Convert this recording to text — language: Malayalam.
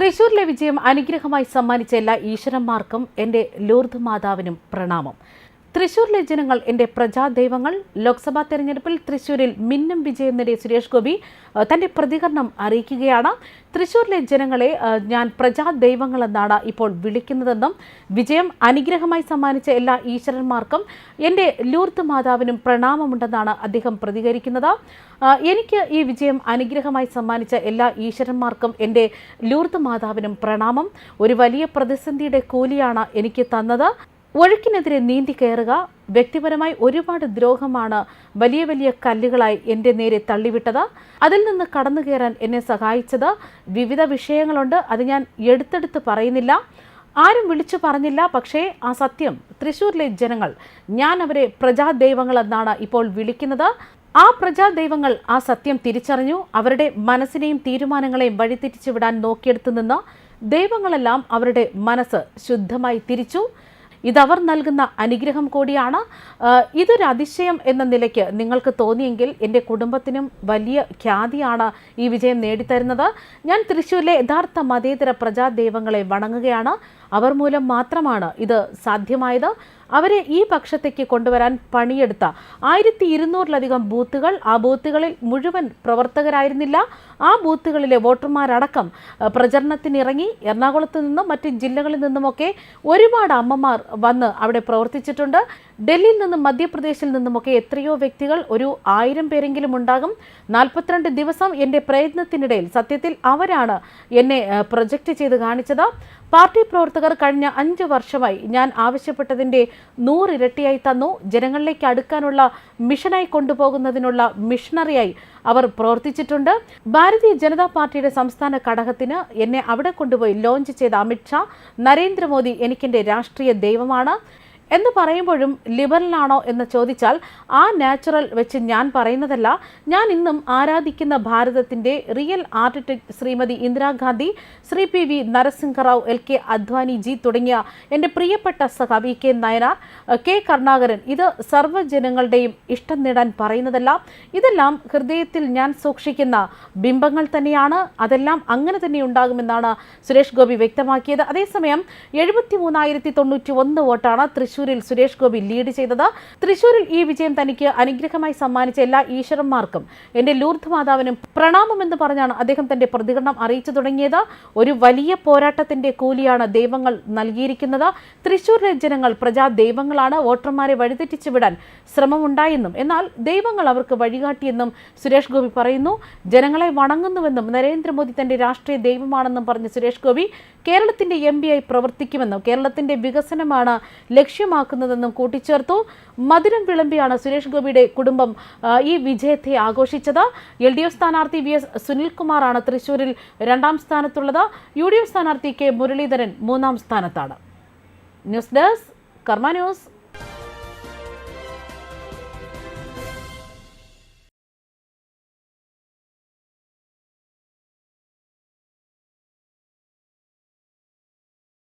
തൃശൂരിലെ വിജയം അനുഗ്രഹമായി സമ്മാനിച്ച എല്ലാ ഈശ്വരന്മാർക്കും എന്റെ ലൂർദ് മാതാവിനും പ്രണാമം. തൃശൂരിലെ ജനങ്ങൾ എന്റെ പ്രജാദൈവങ്ങൾ. ലോക്സഭാ തെരഞ്ഞെടുപ്പിൽ തൃശൂരിൽ മിന്നും വിജയം നേടിയ സുരേഷ് ഗോപി തന്റെ പ്രതികരണം അറിയിക്കുകയാണ്. തൃശൂരിലെ ജനങ്ങളെ ഞാൻ പ്രജാദൈവങ്ങൾ എന്നാണ് ഇപ്പോൾ വിളിക്കുന്നതെന്നും വിജയം അനുഗ്രഹമായി സമ്മാനിച്ച എല്ലാ ഈശ്വരന്മാർക്കും എന്റെ ലൂർത്ത് മാതാവിനും പ്രണാമമുണ്ടെന്നാണ് അദ്ദേഹം പ്രതികരിക്കുന്നത്. എനിക്ക് ഈ വിജയം അനുഗ്രഹമായി സമ്മാനിച്ച എല്ലാ ഈശ്വരന്മാർക്കും എന്റെ ലൂർത്ത് മാതാവിനും പ്രണാമം. ഒരു വലിയ പ്രതിസന്ധിയുടെ കൂലിയാണ് എനിക്ക് തന്നത്. ഒഴുക്കിനെതിരെ നീന്തി കയറുക വ്യക്തിപരമായി ഒരുപാട് ദ്രോഹമാണ് വലിയ വലിയ കല്ലുകളായി എന്റെ നേരെ തള്ളിവിട്ടത്. അതിൽ നിന്ന് കടന്നു കയറാൻ എന്നെ സഹായിച്ചത്. വിവിധ വിഷയങ്ങളുണ്ട് അത് ഞാൻ എടുത്തെടുത്ത് പറയുന്നില്ല. ആരും വിളിച്ചു പറഞ്ഞില്ല പക്ഷേ ആ സത്യം തൃശ്ശൂരിലെ ജനങ്ങൾ ഞാൻ അവരെ പ്രജാദൈവങ്ങൾ എന്നാണ് ഇപ്പോൾ വിളിക്കുന്നത്. ആ പ്രജാദൈവങ്ങൾ ആ സത്യം തിരിച്ചറിഞ്ഞു. അവരുടെ മനസ്സിനെയും തീരുമാനങ്ങളെയും വഴിതിരിച്ചു വിടാൻ നോക്കിയെടുത്തു നിന്ന് ദൈവങ്ങളെല്ലാം അവരുടെ മനസ്സ് ശുദ്ധമായി തിരിച്ചു. ഇതവർ നൽകുന്ന അനുഗ്രഹം കൂടിയാണ്. ഇതൊരു അതിശയം എന്ന നിലയ്ക്ക് നിങ്ങൾക്ക് തോന്നിയെങ്കിൽ എന്റെ കുടുംബത്തിനും വലിയ ഖ്യാതിയാണ് ഈ വിജയം നേടിത്തരുന്നത്. ഞാൻ തൃശ്ശൂരിലെ യഥാർത്ഥ മതേതര പ്രജാദൈവങ്ങളെ വണങ്ങുകയാണ്. അവർ മൂലം മാത്രമാണ് ഇത് സാധ്യമായത്. അവരെ ഈ പക്ഷത്തേക്ക് കൊണ്ടുവരാൻ പണിയെടുത്ത ആയിരത്തി ഇരുന്നൂറിലധികം ബൂത്തുകൾ ആ ബൂത്തുകളിൽ മുഴുവൻ പ്രവർത്തകരായിരുന്നില്ല. ആ ബൂത്തുകളിലെ വോട്ടർമാരടക്കം പ്രചരണത്തിനിറങ്ങി എറണാകുളത്ത് നിന്നും മറ്റ് ജില്ലകളിൽ നിന്നുമൊക്കെ ഒരുപാട് അമ്മമാർ വന്ന് അവിടെ പ്രവർത്തിച്ചിട്ടുണ്ട്. ഡൽഹിയിൽ നിന്നും മധ്യപ്രദേശിൽ നിന്നുമൊക്കെ എത്രയോ വ്യക്തികൾ ഒരു ആയിരം പേരെങ്കിലും ഉണ്ടാകും. നാൽപ്പത്തിരണ്ട് ദിവസം എന്റെ പ്രയത്നത്തിനിടയിൽ സത്യത്തിൽ അവരാണ് എന്നെ പ്രൊജക്റ്റ് ചെയ്ത് കാണിച്ചത്. പാർട്ടി പ്രവർത്തകർ കഴിഞ്ഞ അഞ്ച് വർഷമായി ഞാൻ ആവശ്യപ്പെട്ടതിന്റെ നൂറിരട്ടിയായി തന്നു. ജനങ്ങളിലേക്ക് അടുക്കാനുള്ള മിഷനായി കൊണ്ടുപോകുന്നതിനുള്ള മിഷണറിയായി അവർ പ്രവർത്തിച്ചിട്ടുണ്ട്. ഭാരതീയ ജനതാ പാർട്ടിയുടെ സംസ്ഥാന ഘടകത്തിന് എന്നെ അവിടെ കൊണ്ടുപോയി ലോഞ്ച് ചെയ്ത അമിത്ഷാ നരേന്ദ്രമോദി എനിക്കെന്റെ രാഷ്ട്രീയ ദൈവമാണ്. എന്ന് പറയുമ്പോഴും ലിബറലാണോ എന്ന് ചോദിച്ചാൽ ആ നാച്ചുറൽ വെച്ച് ഞാൻ പറയുന്നതല്ല. ഞാൻ ഇന്നും ആരാധിക്കുന്ന ഭാരതത്തിന്റെ real architect Shrimati Indira Gandhi Shri P V Narasimha Rao L K Advani ji തുടങ്ങിയ എന്റെ പ്രിയപ്പെട്ട സഖാബ് E K Nayanar K Karunakaran ഇത് സർവജനങ്ങളുടെയും ഇഷ്ടം നേടാൻ പറയുന്നതല്ല. ഇതെല്ലാം ഹൃദയത്തിൽ ഞാൻ സൂക്ഷിക്കുന്ന ബിംബങ്ങൾ തന്നെയാണ്. അതെല്ലാം അങ്ങനെ തന്നെ ഉണ്ടാകുമെന്നാണ് സുരേഷ് ഗോപി വ്യക്തമാക്കിയത്. അതേസമയം എഴുപത്തി മൂന്നായിരത്തി തൊണ്ണൂറ്റി ഒന്ന് വോട്ടാണ് തൃശൂരിൽ സുരേഷ് ഗോപി ലീഡ് ചെയ്തത്. തൃശൂരിൽ ഈ വിജയം തനിക്ക് അനുഗ്രഹമായി സമ്മാനിച്ച എല്ലാ ഈശ്വരന്മാർക്കും എന്റെ ലൂർദ് മാതാവിനും പ്രണാമമെന്ന് പറഞ്ഞാണ് അദ്ദേഹം തന്റെ പ്രതികരണം അറിയിച്ചു തുടങ്ങിയത്. ഒരു വലിയ പോരാട്ടത്തിന്റെ കൂലിയാണ് ദൈവങ്ങൾ നൽകിയിരിക്കുന്നത്. തൃശൂരിലെ ജനങ്ങൾ പ്രജാ ദൈവങ്ങളാണ് വോട്ടർമാരെ വഴിതെറ്റിച്ചു വിടാൻ ശ്രമമുണ്ടായെന്നും എന്നാൽ ദൈവങ്ങൾ അവർക്ക് വഴികാട്ടിയെന്നും സുരേഷ് ഗോപി പറയുന്നു. ജനങ്ങളെ വണങ്ങുന്നുവെന്നും നരേന്ദ്രമോദി തന്റെ രാഷ്ട്രീയ ദൈവമാണെന്നും പറഞ്ഞ സുരേഷ് ഗോപി കേരളത്തിന്റെ എം ആയി പ്രവർത്തിക്കുമെന്നും കേരളത്തിന്റെ വികസനമാണ് ലക്ഷ്യമാക്കുന്നതെന്നും കൂട്ടിച്ചേർത്തു. മധുരം വിളമ്പിയാണ് സുരേഷ് ഗോപിയുടെ കുടുംബം ഈ വിജയത്തെ ആഘോഷിച്ചത്. എൽ ഡി എഫ് സ്ഥാനാർത്ഥി വി എസ് സുനിൽകുമാറാണ് തൃശൂരിൽ രണ്ടാം സ്ഥാനത്തുള്ളത്. യു ഡി എഫ് സ്ഥാനാർത്ഥി കെ മുരളീധരൻ മൂന്നാം സ്ഥാനത്താണ്. News desk Karma news.